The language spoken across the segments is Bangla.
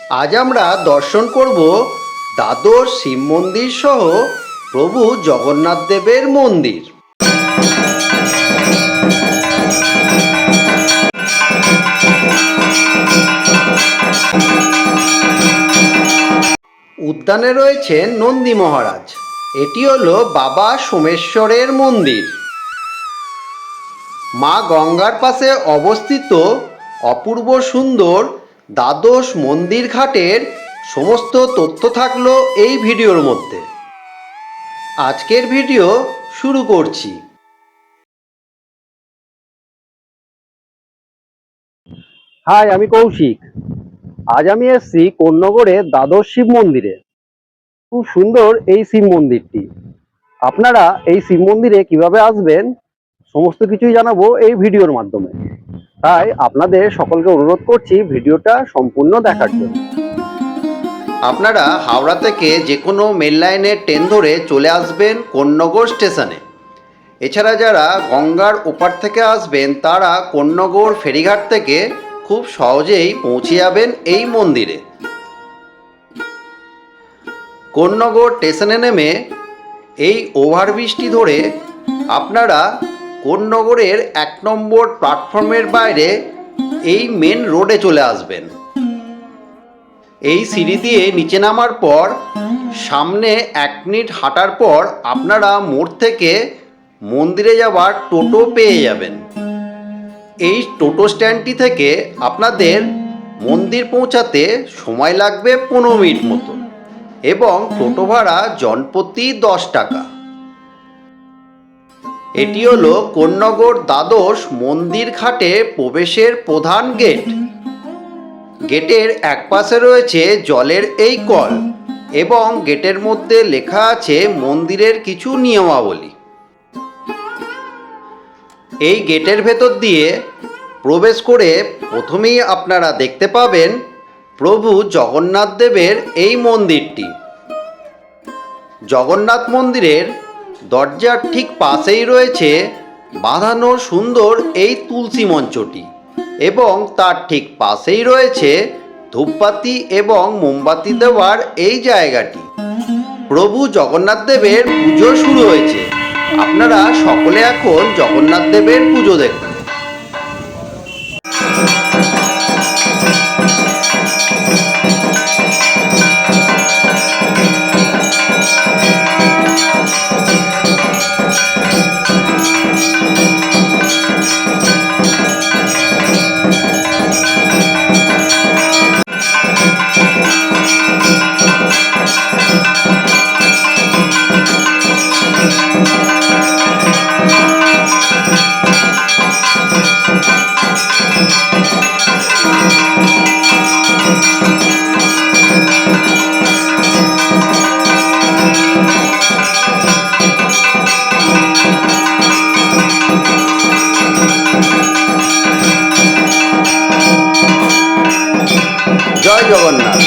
আজ আমরা দর্শন করব দ্বাদশ শিব মন্দির সহ প্রভু জগন্নাথ দেবের মন্দির। উদ্যানে রয়েছেন নন্দী মহারাজ। এটি হলো বাবা সোমেশ্বরের মন্দির। মা গঙ্গার পাশে অবস্থিত অপূর্ব সুন্দর দ্বাদশ মন্দির ঘাটের সমস্ত তথ্য থাকল এই ভিডিওর মধ্যে। আজকের ভিডিও শুরু করছি। হাই, আমি কৌশিক। আজ আমি এসেছি কোন্নগরে দ্বাদশ শিব মন্দিরে। খুব সুন্দর এই শিব মন্দিরটি। আপনারা এই শিব মন্দিরে কীভাবে আসবেন, সমস্ত কিছুই জানাব এই ভিডিওর মাধ্যমে। তাই আপনাদের সকলকে অনুরোধ করছি ভিডিওটা সম্পূর্ণ দেখার জন্য। আপনারা হাওড়া থেকে যে কোনো মেল লাইনে ট্রেন ধরে চলে আসবেন কোন্নগর স্টেশনে এছাড়া যারা গঙ্গার ওপার থেকে আসবেন, তারা কোন্নগর ফেরিঘাট থেকে খুব সহজেই পৌঁছে যাবেন এই মন্দিরে। কোন্নগর স্টেশনে নেমে এই ওভারব্রিজটি ধরে আপনারা কোন্নগরের এক নম্বর প্ল্যাটফর্মের বাইরে এই মেন রোডে চলে আসবেন। এই সিঁড়ি দিয়ে নিচে নামার পর, সামনে এক মিনিট হাঁটার পর আপনারা মোড় থেকে মন্দিরে যাওয়ার টোটো পেয়ে যাবেন। এই টোটো স্ট্যান্ডটি থেকে আপনাদের মন্দির পৌঁছাতে সময় লাগবে পনেরো মিনিট মতো এবং টোটো ভাড়া জনপ্রতি দশ টাকা। এটি হলো কোন্নগর দ্বাদশ মন্দির ঘাটে প্রবেশের প্রধান গেট। গেটের এক পাশে রয়েছে জলের এই কল এবং গেটের মধ্যে লেখা আছে মন্দিরের কিছু নিয়মাবলী। এই গেটের ভেতর দিয়ে প্রবেশ করে প্রথমেই আপনারা দেখতে পাবেন প্রভু জগন্নাথ দেবের এই মন্দিরটি। জগন্নাথ মন্দিরের দরজার ঠিক পাশেই রয়েছে বাঁধানো সুন্দর এই তুলসী মঞ্চটি এবং তার ঠিক পাশেই রয়েছে ধূপবাতি এবং মোমবাতি দেওয়ার এই জায়গাটি। প্রভু জগন্নাথ দেবের পুজো শুরু হয়েছে। আপনারা সকলে এখন জগন্নাথ দেবের পুজো দেখুন। জগন্নাথ।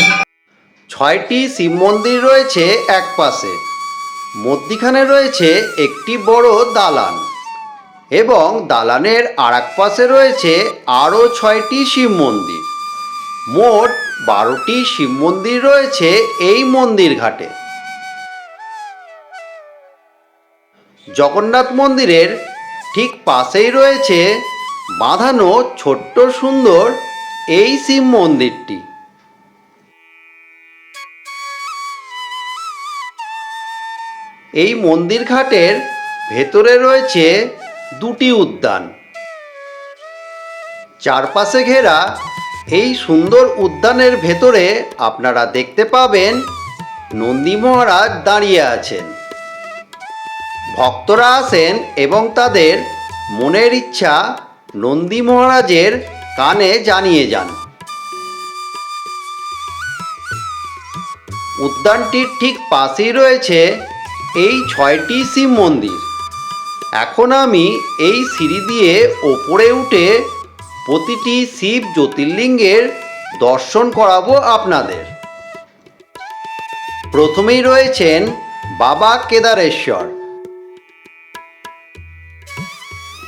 ছয়টি শিব মন্দির রয়েছে এক পাশে। মধ্যিখানে রয়েছে একটি বড় দালান এবং দালানের আর পাশে রয়েছে আরও ছয়টি শিব মন্দির। মোট বারোটি শিব মন্দির রয়েছে এই মন্দির ঘাটে। জগন্নাথ মন্দিরের ঠিক পাশেই রয়েছে বাঁধানো ছোট্ট সুন্দর এই শিব মন্দিরটি। এই মন্দির ঘাটের ভেতরে রয়েছে দুটি উদ্যান। চারপাশে ঘেরা এই সুন্দর উদ্যানের ভেতরে আপনারা দেখতে পাবেন নন্দী মহারাজ দাঁড়িয়ে আছেন। ভক্তরা আসেন এবং তাদের মনের ইচ্ছা নন্দী মহারাজের কানে জানিয়ে যান। উদ্যানটির ঠিক পাশেই রয়েছে এই ছয়টি শিব মন্দির। এখন আমি এই সিঁড়ি দিয়ে ওপরে উঠে প্রতিটি শিব জ্যোতির্লিঙ্গের দর্শন করাবো আপনাদের। প্রথমেই রয়েছেন বাবা কেদারেশ্বর।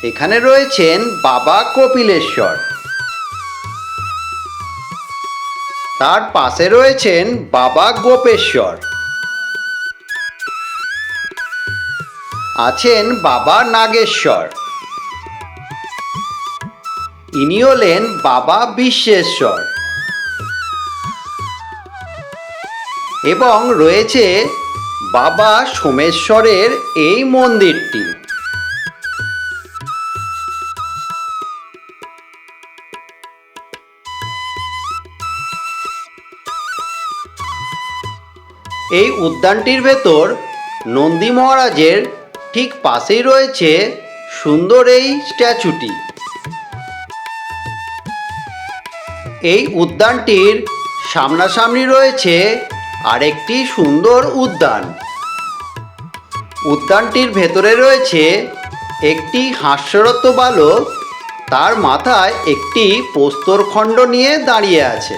এখানে রয়েছেন বাবা কপিলেশ্বর। তার পাশে রয়েছেন বাবা গোপেশ্বর। আছেন বাবা নাগেশ্বর। ইনি হলেন বাবা বিশ্বেশ্বর। এবং রয়েছে বাবা সোমেশ্বরের এই মন্দিরটি। এই উদ্যানটির ভেতর নন্দী মহারাজের ঠিক পাশেই রয়েছে সুন্দর এই স্ট্যাচুটি। এই উদ্যানটির সামনাসামনি রয়েছে আরেকটি সুন্দর উদ্যান। উদ্যানটির ভেতরে রয়েছে একটি হাস্যরত বালক, তার মাথায় একটি প্রস্তরখণ্ড নিয়ে দাঁড়িয়ে আছে।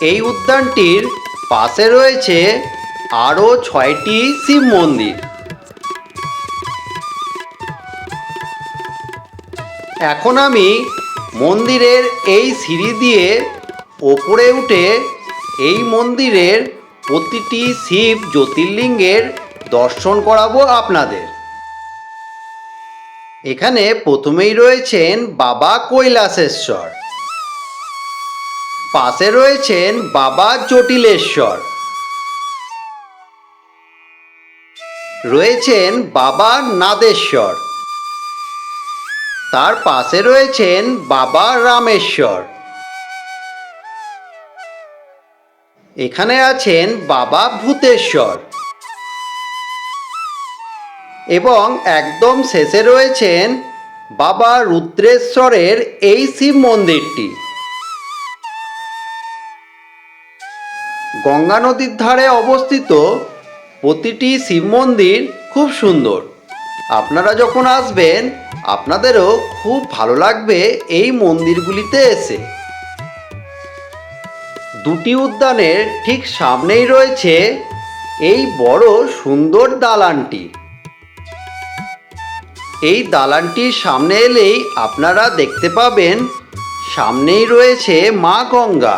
এই উদ্যানটির পাশে রয়েছে আরও ছয়টি শিব মন্দির। এখন আমি মন্দিরের এই সিঁড়ি দিয়ে ওপরে উঠে এই মন্দিরের প্রতিটি শিব জ্যোতির্লিঙ্গের দর্শন করাবো আপনাদের। এখানে প্রথমেই রয়েছেন বাবা কৈলাসেশ্বর। পাশে রয়েছেন বাবা জটিলেশ্বর। রয়েছেন বাবা নাদেশ্বর। তার পাশে রয়েছেন বাবা রামেশ্বর। এখানে আছেন বাবা ভূতেশ্বর। এবং একদম শেষে রয়েছেন বাবা রুদ্রেশ্বরের এই শিব মন্দিরটি। গঙ্গা নদীর ধারে অবস্থিত প্রতিটি শিব মন্দির খুব সুন্দর। আপনারা যখন আসবেন, আপনাদেরও খুব ভালো লাগবে এই মন্দিরগুলিতে এসে। দুটি উদ্যানের ঠিক সামনেই রয়েছে এই বড় সুন্দর দালানটি। এই দালানটির সামনে এলেই আপনারা দেখতে পাবেন, সামনেই রয়েছে মা গঙ্গা।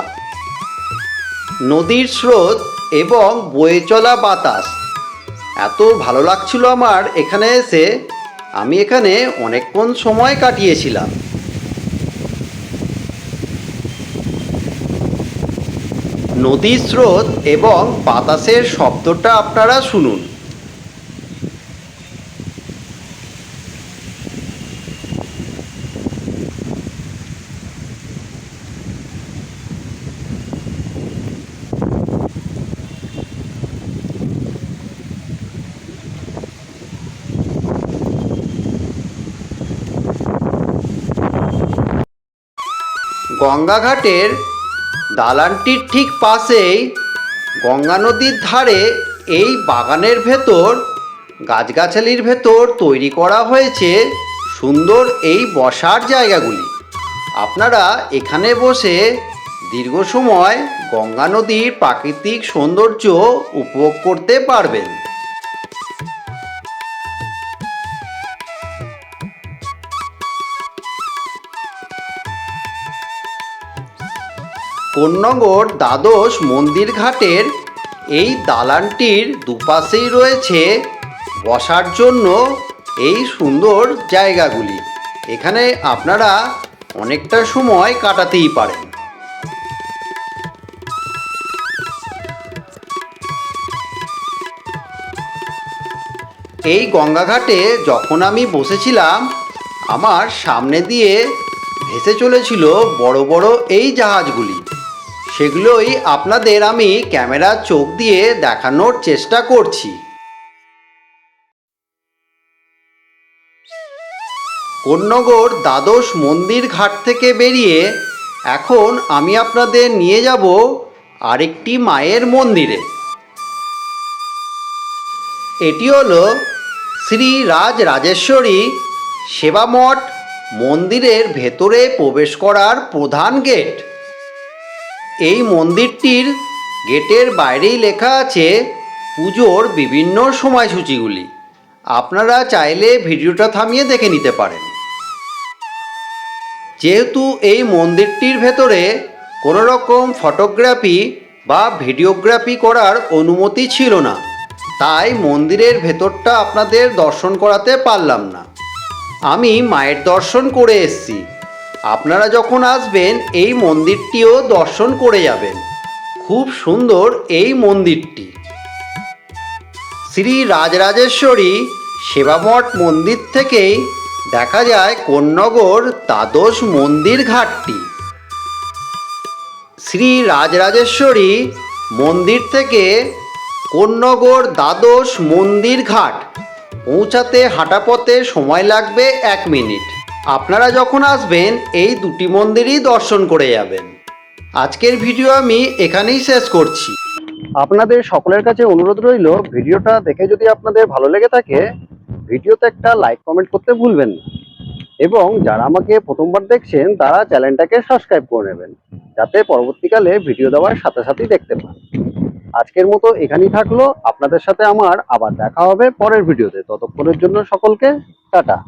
নদীর স্রোত এবং বয়ে চলা বাতাস। এত ভালো লাগছিল আমার এখানে এসে। আমি এখানে অনেকক্ষণ সময় কাটিয়েছিলাম। নদীর স্রোত এবং বাতাসের শব্দটা আপনারা শুনুন। গঙ্গাঘাটের দালানটির ঠিক পাশেই গঙ্গা নদীর ধারে এই বাগানের ভেতর, গাছগাছালির ভেতর তৈরি করা হয়েছে সুন্দর এই বসার জায়গাগুলি। আপনারা এখানে বসে দীর্ঘ সময় গঙ্গা নদীর প্রাকৃতিক সৌন্দর্য উপভোগ করতে পারবেন। কোন্নগর দ্বাদশ মন্দির ঘাটের এই দালানটির দুপাশেই রয়েছে বসার জন্য এই সুন্দর জায়গাগুলি। এখানে আপনারা অনেকটা সময় কাটাতেই পারেন। এই গঙ্গাঘাটে যখন আমি বসেছিলাম, আমার সামনে দিয়ে ভেসে চলেছিল বড় বড় এই জাহাজগুলি। সেগুলোই আপনাদের আমি ক্যামেরার চোখ দিয়ে দেখানোর চেষ্টা করছি। কোন্নগর দ্বাদশ মন্দির ঘাট থেকে বেরিয়ে এখন আমি আপনাদের নিয়ে যাব আরেকটি মায়ের মন্দিরে। এটি হলো শ্রী রাজ রাজেশ্বরী সেবামঠ মন্দিরের ভেতরে প্রবেশ করার প্রধান গেট। এই মন্দিরটির গেটের বাইরেই লেখা আছে পুজোর বিভিন্ন সময়সূচিগুলি। আপনারা চাইলে ভিডিওটা থামিয়ে দেখে নিতে পারেন। যেহেতু এই মন্দিরটির ভেতরে কোনো রকম ফটোগ্রাফি বা ভিডিওগ্রাফি করার অনুমতি ছিল না, তাই মন্দিরের ভেতরটা আপনাদের দর্শন করাতে পারলাম না। আমি মায়ের দর্শন করে এসেছি। আপনারা যখন আসবেন, এই মন্দিরটিও দর্শন করে যাবেন। খুব সুন্দর এই মন্দিরটি। শ্রী রাজরাজেশ্বরী সেবামঠ মন্দির থেকেই দেখা যায় কোন্নগর দ্বাদশ মন্দির ঘাটটি। শ্রী রাজরাজেশ্বরী মন্দির থেকে কোন্নগর দ্বাদশ মন্দির ঘাট। পৌঁছাতে হাঁটা পথে সময় লাগবে এক মিনিট। আপনারা যখন আসবেন, এই দুটি মন্দিরই দর্শন করে যাবেন। আজকের ভিডিও আমি এখানেই শেষ করছি। আপনাদের সকলের কাছে অনুরোধ রইল, ভিডিওটা দেখে যদি আপনাদের ভালো লেগে থাকে, ভিডিওতে একটা লাইক কমেন্ট করতে ভুলবেন না। এবং যারা আমাকে প্রথমবার দেখছেন, তারা চ্যানেলটাকে সাবস্ক্রাইব করে নেবেন, যাতে পরবর্তীকালে ভিডিও দেওয়ার সাথে সাথেই দেখতে পান। আজকের মতো এখানেই থাকল। আপনাদের সাথে আমার আবার দেখা হবে পরের ভিডিওতে। ততক্ষণের জন্য সকলকে টাটা।